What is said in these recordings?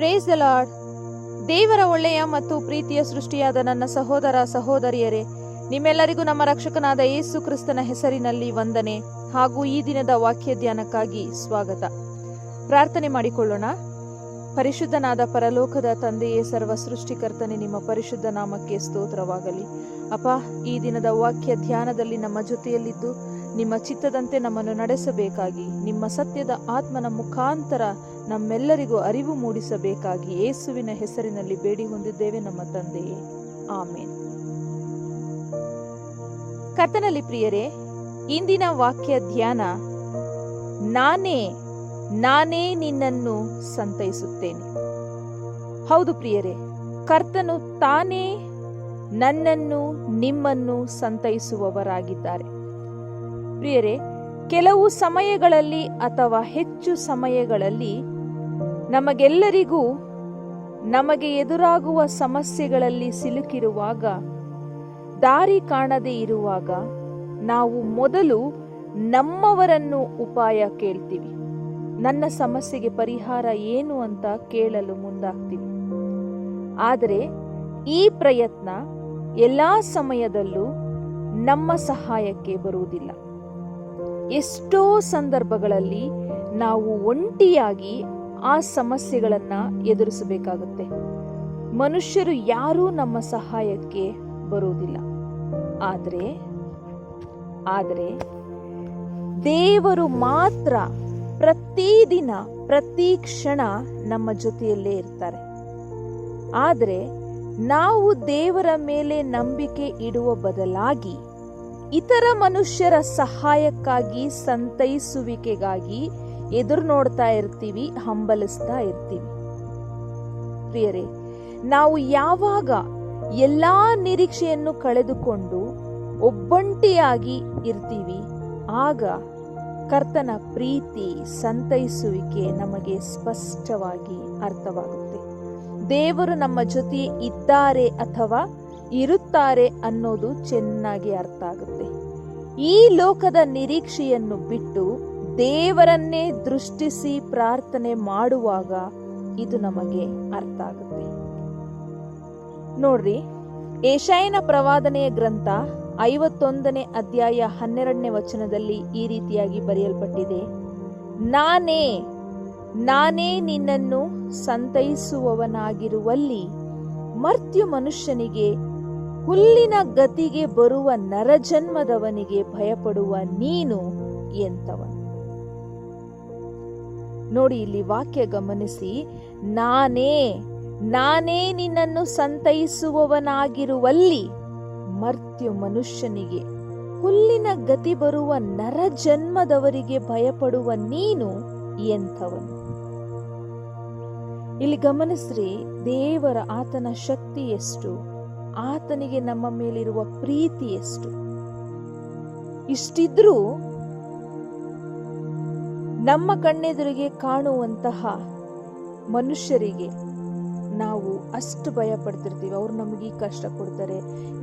Praise the lord ದೇವರ ಒಳ್ಳೆಯ ಮತ್ತು ಪ್ರೀತಿಯ ಸೃಷ್ಟಿಯಾದ ನನ್ನ ಸಹೋದರ ಸಹೋದರಿಯರೇ, ನಿಮ್ಮೆಲ್ಲರಿಗೂ ನಮ್ಮ ರಕ್ಷಕನಾದ ಯೇಸು ಕ್ರಿಸ್ತನ ಹೆಸರಿನಲ್ಲಿ ವಂದನೆ ಹಾಗೂ ಈ ದಿನದ ವಾಕ್ಯ ಧ್ಯಾನಕ್ಕಾಗಿ ಸ್ವಾಗತ. ಪ್ರಾರ್ಥನೆ ಮಾಡಿಕೊಳ್ಳೋಣ. ಪರಿಶುದ್ಧನಾದ ಪರಲೋಕದ ತಂದೆಯೇ, ಸರ್ವ ಸೃಷ್ಟಿಕರ್ತನೆ, ನಿಮ್ಮ ಪರಿಶುದ್ಧ ನಾಮಕ್ಕೆ ಸ್ತೋತ್ರವಾಗಲಿ. ಅಪ್ಪ, ಈ ದಿನದ ವಾಕ್ಯ ಧ್ಯಾನದಲ್ಲಿ ನಮ್ಮ ಜೊತೆಯಲ್ಲಿದ್ದು ನಿಮ್ಮ ಚಿತ್ತದಂತೆ ನಮ್ಮನ್ನು ನಡೆಸಬೇಕಾಗಿ, ನಿಮ್ಮ ಸತ್ಯದ ಆತ್ಮನ ಮುಖಾಂತರ ನಮ್ಮೆಲ್ಲರಿಗೂ ಅರಿವು ಮೂಡಿಸಬೇಕಾಗಿ ಯೇಸುವಿನ ಹೆಸರಿನಲ್ಲಿ ಬೇಡಿ ಹೊಂದಿದ್ದೇವೆ ನಮ್ಮ ತಂದೆಯೇ ಆಮೇನ್. ಕರ್ತನಲ್ಲಿ ಪ್ರಿಯರೇ, ಇಂದಿನ ವಾಕ್ಯ ಧ್ಯಾನ, ನಾನೇ ನಾನೇ ನಿನ್ನನ್ನು ಸಂತೈಸುತ್ತೇನೆ. ಹೌದು ಪ್ರಿಯರೇ, ಕರ್ತನು ತಾನೇ ನನ್ನನ್ನು, ನಿಮ್ಮನ್ನು ಸಂತೈಸುವವರಾಗಿದ್ದಾರೆ. ಪ್ರಿಯರೇ ಕೆಲವು ಸಮಯಗಳಲ್ಲಿ ಅಥವಾ ಹೆಚ್ಚು ಸಮಯಗಳಲ್ಲಿ ನಮಗೆಲ್ಲರಿಗೂ ನಮಗೆ ಎದುರಾಗುವ ಸಮಸ್ಯೆಗಳಲ್ಲಿ ಸಿಲುಕಿರುವಾಗ, ದಾರಿ ಕಾಣದೇ ಇರುವಾಗ ನಾವು ಮೊದಲು ನಮ್ಮವರನ್ನು ಉಪಾಯ ಕೇಳ್ತೀವಿ. ನನ್ನ ಸಮಸ್ಯೆಗೆ ಪರಿಹಾರ ಏನು ಅಂತ ಕೇಳಲು ಮುಂದಾಗ್ತೀವಿ. ಆದರೆ ಈ ಪ್ರಯತ್ನ ಎಲ್ಲಾ ಸಮಯದಲ್ಲೂ ನಮ್ಮ ಸಹಾಯಕ್ಕೆ ಬರುವುದಿಲ್ಲ. ಎಷ್ಟೋ ಸಂದರ್ಭಗಳಲ್ಲಿ ನಾವು ಒಂಟಿಯಾಗಿ ಆ ಸಮಸ್ಯೆಗಳನ್ನು ಎದುರಿಸಬೇಕಾಗುತ್ತೆ. ಮನುಷ್ಯರು ಯಾರೂ ನಮ್ಮ ಸಹಾಯಕ್ಕೆ ಬರುವುದಿಲ್ಲ. ಆದರೆ ಆದರೆ ದೇವರು ಮಾತ್ರ ಪ್ರತಿದಿನ, ಪ್ರತಿ ಕ್ಷಣ ನಮ್ಮ ಜೊತೆಯಲ್ಲೇ ಇರ್ತಾರೆ. ಆದರೆ ನಾವು ದೇವರ ಮೇಲೆ ನಂಬಿಕೆ ಇಡುವ ಬದಲಾಗಿ ಇತರ ಮನುಷ್ಯರ ಸಹಾಯಕ್ಕಾಗಿ ಸಂತೈಸುವಿಕೆಗಾಗಿ ಎದುರು ನೋಡ್ತಾ ಇರ್ತೀವಿ, ಹಂಬಲಿಸ್ತಾ ಇರ್ತೀವಿ. ಪ್ರಿಯರೇ, ನಾವು ಯಾವಾಗ ಎಲ್ಲ ನಿರೀಕ್ಷೆಯನ್ನು ಕಳೆದುಕೊಂಡು ಒಬ್ಬಂಟಿಯಾಗಿ ಇರ್ತೀವಿ, ಆಗ ಕರ್ತನ ಪ್ರೀತಿ ಸಂತೈಸುವಿಕೆ ನಮಗೆ ಸ್ಪಷ್ಟವಾಗಿ ಅರ್ಥವಾಗುತ್ತೆ. ದೇವರು ನಮ್ಮ ಜೊತೆ ಇದ್ದಾರೆ ಅಥವಾ ಇರುತ್ತಾರೆ ಅನ್ನೋದು ಚೆನ್ನಾಗಿ ಅರ್ಥ ಆಗುತ್ತೆ. ಈ ಲೋಕದ ನಿರೀಕ್ಷೆಯನ್ನು ಬಿಟ್ಟು ದೇವರನ್ನೇ ದೃಷ್ಟಿಸಿ ಪ್ರಾರ್ಥನೆ ಮಾಡುವಾಗ ಇದು ನಮಗೆ ಅರ್ಥ ಆಗುತ್ತೆ. ನೋಡ್ರಿ, ಏಷಾಯನ ಪ್ರವಾದನೆಯ ಗ್ರಂಥ ಐವತ್ತೊಂದನೇ ಅಧ್ಯಾಯ ಹನ್ನೆರಡನೇ ವಚನದಲ್ಲಿ ಈ ರೀತಿಯಾಗಿ ಬರೆಯಲ್ಪಟ್ಟಿದೆ. ನಾನೇ ನಾನೇ ನಿನ್ನನ್ನು ಸಂತೈಸುವವನಾಗಿರುವಲ್ಲಿ ಮರ್ತ್ಯು ಮನುಷ್ಯನಿಗೆ ಹುಲ್ಲಿನ ಗತಿಗೆ ಬರುವ ನರಜನ್ಮದವನಿಗೆ ಭಯಪಡುವ ನೀನು ಎಂತವನು? ನೋಡಿ, ಇಲ್ಲಿ ವಾಕ್ಯ ಗಮನಿಸಿ. ನಾನೇ ನಾನೇ ನಿನ್ನನ್ನು ಸಂತೈಸುವವನಾಗಿರುವಲ್ಲಿ ಮರ್ತ್ಯು ಮನುಷ್ಯನಿಗೆ. ಹುಲ್ಲಿನ ಗತಿ ಬರುವ ನರ ಜನ್ಮದವರಿಗೆ ಭಯಪಡುವ ನೀನು ಎಂಥವನು ಇಲ್ಲಿ ಗಮನಿಸ್ರಿ, ದೇವರ ಆತನ ಶಕ್ತಿ ಎಷ್ಟು? ಆತನಿಗೆ ನಮ್ಮ ಮೇಲಿರುವ ಪ್ರೀತಿ ಎಷ್ಟು? ಇಷ್ಟಿದ್ರೂ ನಮ್ಮ ಕಣ್ಣೆದುರಿಗೆ ಕಾಣುವಂತಹ ಮನುಷ್ಯರಿಗೆ ನಾವು ಅಷ್ಟು ಭಯ ಪಡ್ತಿರ್ತೀವಿ ಅವ್ರು ನಮಗೆ ಈ ಕಷ್ಟ ಕೊಡ್ತಾರೆ,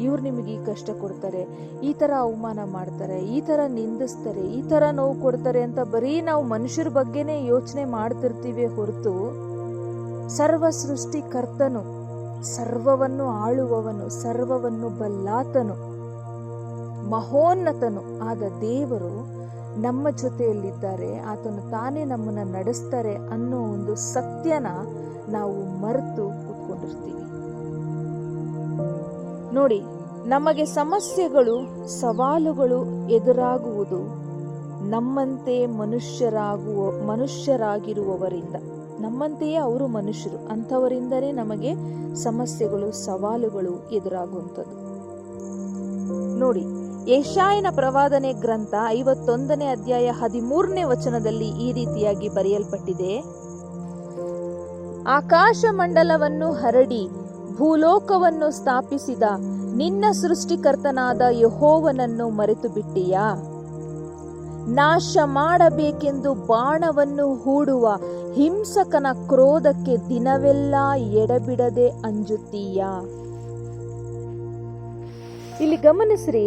ಇವ್ರು ನಿಮಗೆ ಈ ಕಷ್ಟ ಕೊಡ್ತಾರೆ, ಈ ಥರ ಅವಮಾನ ಮಾಡ್ತಾರೆ, ಈ ಥರ ನಿಂದಿಸ್ತಾರೆ, ಈ ಥರ ನೋವು ಕೊಡ್ತಾರೆ ಅಂತ ಬರೀ ನಾವು ಮನುಷ್ಯರ ಬಗ್ಗೆನೇ ಯೋಚನೆ ಮಾಡ್ತಿರ್ತೀವಿ ಹೊರತು ಸರ್ವ ಸೃಷ್ಟಿಕರ್ತನು ಸರ್ವವನ್ನು ಆಳುವವನು, ಸರ್ವವನ್ನು ಬಲ್ಲಾತನು, ಮಹೋನ್ನತನು. ಆದ ದೇವರು ನಮ್ಮ ಜೊತೆಯಲ್ಲಿದ್ದಾರೆ, ಆತನು ತಾನೇ ನಮ್ಮನ್ನ ನಡೆಸ್ತಾರೆ ಅನ್ನೋ ಒಂದು ಸತ್ಯನ ನಾವು ಮರೆತು ಕೂತ್ಕೊಂಡಿರ್ತೀವಿ. ನೋಡಿ, ನಮಗೆ ಸಮಸ್ಯೆಗಳು, ಸವಾಲುಗಳು ಎದುರಾಗುವುದು ನಮ್ಮಂತೆ ಮನುಷ್ಯರಾಗುವ, ಮನುಷ್ಯರಾಗಿರುವವರಿಂದ. ನಮ್ಮಂತೆಯೇ ಅವರು ಮನುಷ್ಯರು. ಅಂಥವರಿಂದಲೇ ನಮಗೆ ಸಮಸ್ಯೆಗಳು, ಸವಾಲುಗಳು ಎದುರಾಗುವಂಥದ್ದು. ನೋಡಿ ಏಷಾಯನ ಪ್ರವಾದನೆ ಗ್ರಂಥ ಐವತ್ತೊಂದನೇ ಅಧ್ಯಾಯ ಹದಿಮೂರನೇ ವಚನದಲ್ಲಿ ಈ ರೀತಿಯಾಗಿ ಬರೆಯಲ್ಪಟ್ಟಿದೆ. ಆಕಾಶ ಮಂಡಲವನ್ನು ಹರಡಿ ಭೂಲೋಕವನ್ನು ಸ್ಥಾಪಿಸಿದ ನಿನ್ನ ಸೃಷ್ಟಿಕರ್ತನಾದ ಯಹೋವನನ್ನು ಮರೆತು ಬಿಟ್ಟಿಯಾ ನಾಶ ಮಾಡಬೇಕೆಂದು ಬಾಣವನ್ನು ಹೂಡುವ ಹಿಂಸಕನ ಕ್ರೋಧಕ್ಕೆ ದಿನವೆಲ್ಲ ಎಡಬಿಡದೆ ಅಂಜುತ್ತೀಯ. ಇಲ್ಲಿ ಗಮನಿಸ್ರಿ,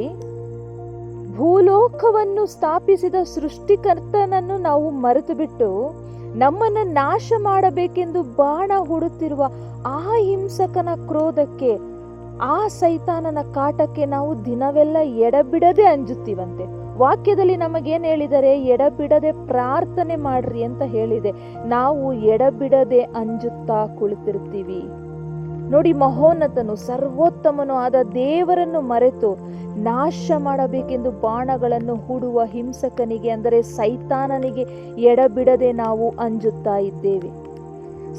ಭೂಲೋಕವನ್ನು ಸ್ಥಾಪಿಸಿದ ಸೃಷ್ಟಿಕರ್ತನನ್ನು ನಾವು ಮರೆತು ಬಿಟ್ಟು ನಮ್ಮನ್ನ ನಾಶ ಮಾಡಬೇಕೆಂದು ಬಾಣ ಹುಡುತ್ತಿರುವ ಆ ಹಿಂಸಕನ ಕ್ರೋಧಕ್ಕೆ ಆ ಸೈತಾನನ ಕಾಟಕ್ಕೆ ನಾವು ದಿನವೆಲ್ಲ ಎಡಬಿಡದೆ ಅಂಜುತ್ತೀವಂತೆ. ವಾಕ್ಯದಲ್ಲಿ ನಮಗೇನು ಹೇಳಿದರೆ, ಎಡಬಿಡದೆ ಪ್ರಾರ್ಥನೆ ಮಾಡ್ರಿ ಅಂತ ಹೇಳಿದೆ. ನಾವು ಎಡಬಿಡದೆ ಅಂಜುತ್ತಾ ಕುಳಿತಿರ್ತೀವಿ. ನೋಡಿ, ಮಹೋನ್ನತನು, ಸರ್ವೋತ್ತಮನು ಆದ ದೇವರನ್ನು ಮರೆತು ನಾಶ ಮಾಡಬೇಕೆಂದು ಬಾಣಗಳನ್ನು ಹೂಡುವ ಹಿಂಸಕನಿಗೆ, ಅಂದರೆ ಸೈತಾನನಿಗೆ ಎಡಬಿಡದೆ ನಾವು ಅಂಜುತ್ತಾ ಇದ್ದೇವೆ.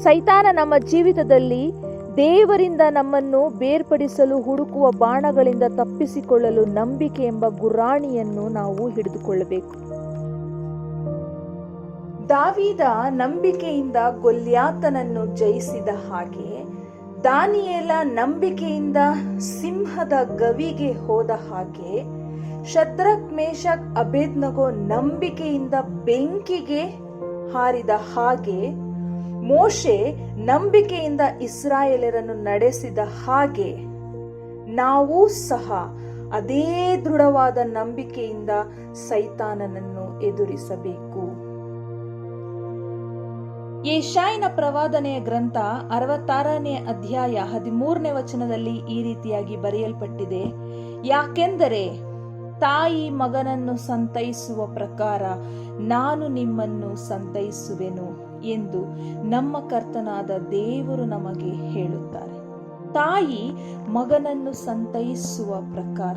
ಸೈತಾನ ನಮ್ಮ ಜೀವಿತದಲ್ಲಿ ದೇವರಿಂದ ನಮ್ಮನ್ನು ಬೇರ್ಪಡಿಸಲು ಹುಡುಕುವ ಬಾಣಗಳಿಂದ ತಪ್ಪಿಸಿಕೊಳ್ಳಲು ನಂಬಿಕೆ ಎಂಬ ಗುರಾಣಿಯನ್ನು ನಾವು ಹಿಡಿದುಕೊಳ್ಳಬೇಕು. ದಾವಿದ ನಂಬಿಕೆಯಿಂದ ಗೊಲ್ಯಾತನನ್ನು ಜಯಿಸಿದ ಹಾಗೆ ದಾನಿಯೇಲ ನಂಬಿಕೆಯಿಂದ ಸಿಂಹದ ಗವಿಗೆ ಹೋದ ಹಾಗೆ ಶತ್ರಕ್ ಮೇಷಕ್ ಅಬೇದ್ನಗೋ ನಂಬಿಕೆಯಿಂದ ಬೆಂಕಿಗೆ ಹಾರಿದ ಹಾಗೆ ಮೋಶೆ ನಂಬಿಕೆಯಿಂದ ಇಸ್ರಾಯೇಲರನ್ನು ನಡೆಸಿದ ಹಾಗೆ ನಾವು ಸಹ ಅದೇ ದೃಢವಾದ ನಂಬಿಕೆಯಿಂದ ಸೈತಾನನನ್ನು ಎದುರಿಸಬೇಕು. ಯಶಾಯನ ಪ್ರವಾದನೆಯ ಗ್ರಂಥ ಅರವತ್ತಾರನೇ ಅಧ್ಯಾಯ ಹದಿಮೂರನೇ ವಚನದಲ್ಲಿ ಈ ರೀತಿಯಾಗಿ ಬರೆಯಲ್ಪಟ್ಟಿದೆ. ಯಾಕೆಂದರೆ ತಾಯಿ ಮಗನನ್ನು ಸಂತೈಸುವ ಪ್ರಕಾರ ನಾನು ನಿಮ್ಮನ್ನು ಸಂತೈಸುವೆನು. ಎಂದು ನಮ್ಮ ಕರ್ತನಾದ ದೇವರು ನಮಗೆ ಹೇಳುತ್ತಾರೆ. ತಾಯಿ ಮಗನನ್ನು ಸಂತೈಸುವ ಪ್ರಕಾರ.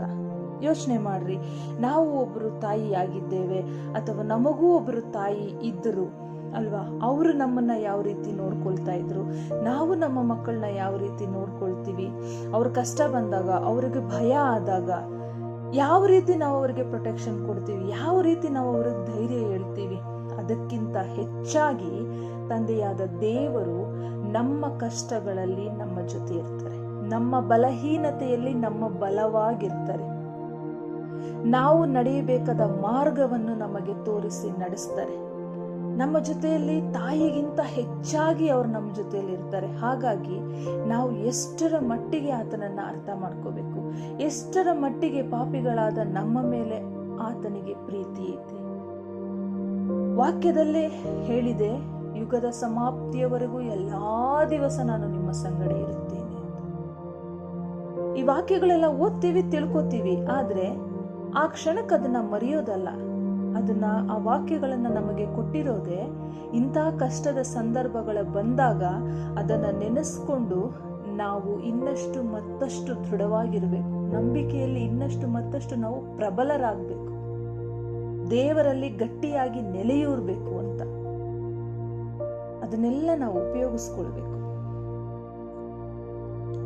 ಯೋಚನೆ ಮಾಡ್ರಿ, ನಾವು ಒಬ್ಬರು ತಾಯಿಯಾಗಿದ್ದೇವೆ ಅಥವಾ ನಮಗೂ ಒಬ್ಬರು ತಾಯಿ ಇದ್ದರು ಅಲ್ವಾ? ಅವರು ನಮ್ಮನ್ನ ಯಾವ ರೀತಿ ನೋಡ್ಕೊಳ್ತಾ ಇದ್ರು? ನಾವು ನಮ್ಮ ಮಕ್ಕಳನ್ನ ಯಾವ ರೀತಿ ನೋಡ್ಕೊಳ್ತೀವಿ? ಅವ್ರ ಕಷ್ಟ ಬಂದಾಗ, ಅವ್ರಿಗೆ ಭಯ ಆದಾಗ ಯಾವ ರೀತಿ ನಾವು ಅವ್ರಿಗೆ ಪ್ರೊಟೆಕ್ಷನ್ ಕೊಡ್ತೀವಿ? ಯಾವ ರೀತಿ ನಾವು ಅವ್ರಿಗೆ ಧೈರ್ಯ ಹೇಳ್ತೀವಿ? ಅದಕ್ಕಿಂತ ಹೆಚ್ಚಾಗಿ ತಂದೆಯಾದ ದೇವರು ನಮ್ಮ ಕಷ್ಟಗಳಲ್ಲಿ ನಮ್ಮ ಜೊತೆ ಇರ್ತಾರೆ. ನಮ್ಮ ಬಲಹೀನತೆಯಲ್ಲಿ ನಮ್ಮ ಬಲವಾಗಿರ್ತಾರೆ. ನಾವು ನಡೆಯಬೇಕಾದ ಮಾರ್ಗವನ್ನು ನಮಗೆ ತೋರಿಸಿ ನಡೆಸ್ತಾರೆ. ನಮ್ಮ ಜೊತೆಯಲ್ಲಿ ತಾಯಿಗಿಂತ ಹೆಚ್ಚಾಗಿ ಅವ್ರು ನಮ್ಮ ಜೊತೆಯಲ್ಲಿ ಇರ್ತಾರೆ. ಹಾಗಾಗಿ ನಾವು ಎಷ್ಟರ ಮಟ್ಟಿಗೆ ಆತನನ್ನ ಅರ್ಥ ಮಾಡ್ಕೋಬೇಕು? ಎಷ್ಟರ ಮಟ್ಟಿಗೆ ಪಾಪಿಗಳಾದ ನಮ್ಮ ಮೇಲೆ ಆತನಿಗೆ ಪ್ರೀತಿ ಇದೆ ವಾಕ್ಯದಲ್ಲೇ ಹೇಳಿದೆ, ಯುಗದ ಸಮಾಪ್ತಿಯವರೆಗೂ ಎಲ್ಲಾ ದಿವಸ ನಾನು ನಿಮ್ಮ ಸಂಗಡ ಇರುತ್ತೇನೆ. ಈ ವಾಕ್ಯಗಳೆಲ್ಲ ಓದ್ತೀವಿ, ತಿಳ್ಕೊತೀವಿ, ಆದ್ರೆ ಆ ಕ್ಷಣಕ್ಕೆ ಅದನ್ನ ಮರೆಯೋದಲ್ಲ. ಅದನ್ನ, ಆ ವಾಕ್ಯಗಳನ್ನ ನಮಗೆ ಕೊಟ್ಟಿರೋದೆ ಇಂತಹ ಕಷ್ಟದ ಸಂದರ್ಭಗಳ ಬಂದಾಗ ಅದನ್ನ ನೆನೆಸ್ಕೊಂಡು ನಾವು ಇನ್ನಷ್ಟು ಮತ್ತಷ್ಟು ದೃಢವಾಗಿರಬೇಕು. ನಂಬಿಕೆಯಲ್ಲಿ ಇನ್ನಷ್ಟು ಮತ್ತಷ್ಟು ನಾವು ಪ್ರಬಲರಾಗಬೇಕು. ದೇವರಲ್ಲಿ ಗಟ್ಟಿಯಾಗಿ ನೆಲೆಯೂರ್ಬೇಕು ಅಂತ. ಅದನ್ನೆಲ್ಲ ನಾವು ಉಪಯೋಗಿಸ್ಕೊಳ್ಬೇಕು.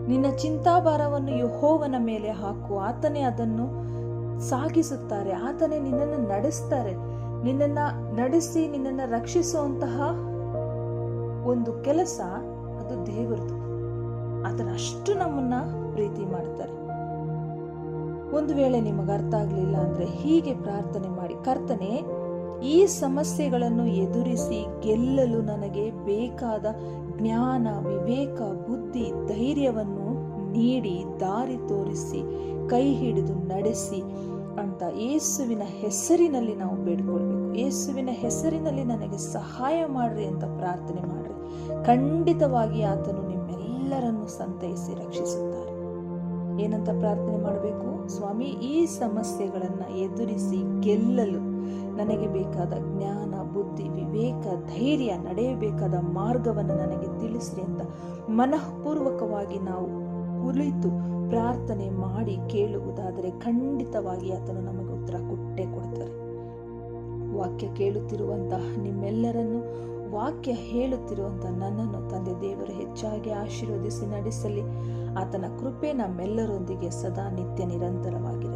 ನಿನ್ನ ಚಿಂತಾಭಾರವನ್ನು ಯಹೋವನ ಮೇಲೆ ಹಾಕು. ಆತನೇ ಅದನ್ನು ಸಾಗಿಸುತ್ತಾರೆ. ಆತನೇ ನಿನ್ನನ್ನು ನಡೆಸ್ತಾರೆ. ನಿನ್ನನ್ನ ನಡೆಸಿ ನಿನ್ನನ್ನು ರಕ್ಷಿಸುವಂತಹ ಒಂದು ಕೆಲಸ ಅದು ದೇವರದು ಅಷ್ಟು ನಮ್ಮನ್ನ ಪ್ರೀತಿ ಮಾಡ್ತಾರೆ. ಒಂದು ವೇಳೆ ನಿಮಗೆ ಅರ್ಥ ಆಗಲಿಲ್ಲ ಅಂದರೆ ಹೀಗೆ ಪ್ರಾರ್ಥನೆ ಮಾಡಿ, ಕರ್ತನೆ, ಈ ಸಮಸ್ಯೆಗಳನ್ನು ಎದುರಿಸಿ ಗೆಲ್ಲಲು ನನಗೆ ಬೇಕಾದ ಜ್ಞಾನ, ವಿವೇಕ, ಬುದ್ಧಿ, ಧೈರ್ಯವನ್ನು ನೀಡಿ, ದಾರಿ ತೋರಿಸಿ, ಕೈ ಹಿಡಿದು ನಡೆಸಿ ಅಂತ ಯೇಸುವಿನ ಹೆಸರಿನಲ್ಲಿ ನಾವು ಬೇಡ್ಕೊಳ್ಬೇಕು. ಯೇಸುವಿನ ಹೆಸರಿನಲ್ಲಿ ನನಗೆ ಸಹಾಯ ಮಾಡ್ರಿ ಅಂತ ಪ್ರಾರ್ಥನೆ ಮಾಡ್ರಿ. ಖಂಡಿತವಾಗಿ ಆತನು ನಿಮ್ಮೆಲ್ಲರನ್ನು ಸಂತೈಸಿ, ರಕ್ಷಿಸುತ್ತಾರೆ. ಏನಂತ ಪ್ರಾರ್ಥನೆ ಮಾಡಬೇಕು? ಸ್ವಾಮಿ, ಈ ಸಮಸ್ಯೆಗಳನ್ನು ಎದುರಿಸಿ ಗೆಲ್ಲಲು ನನಗೆ ಬೇಕಾದ ಜ್ಞಾನ, ಬುದ್ಧಿ, ವಿವೇಕ, ಧೈರ್ಯ, ನಡೆಯಬೇಕಾದ ಮಾರ್ಗವನ್ನು ನನಗೆ ತಿಳಿಸ್ರಿ ಅಂತ ಮನಃಪೂರ್ವಕವಾಗಿ ನಾವು ಕುಳಿತು ಪ್ರಾರ್ಥನೆ ಮಾಡಿ ಕೇಳುವುದಾದರೆ ಖಂಡಿತವಾಗಿ ಆತನು ನಮಗೆ ಉತ್ತರ ಕೊಟ್ಟೇ ಕೊಡ್ತಾರೆ. ವಾಕ್ಯ ಕೇಳುತ್ತಿರುವಂತಹ ನಿಮ್ಮೆಲ್ಲರನ್ನು, ವಾಕ್ಯ ಹೇಳುತ್ತಿರುವಂತಹ ನನ್ನನ್ನು ತಂದೆ ದೇವರು ಹೆಚ್ಚಾಗಿ ಆಶೀರ್ವದಿಸಿ ನಡೆಸಲಿ. ಆತನ ಕೃಪೆ ನಮ್ಮೆಲ್ಲರೊಂದಿಗೆ ಸದಾ ನಿತ್ಯ ನಿರಂತರವಾಗಿರಲಿ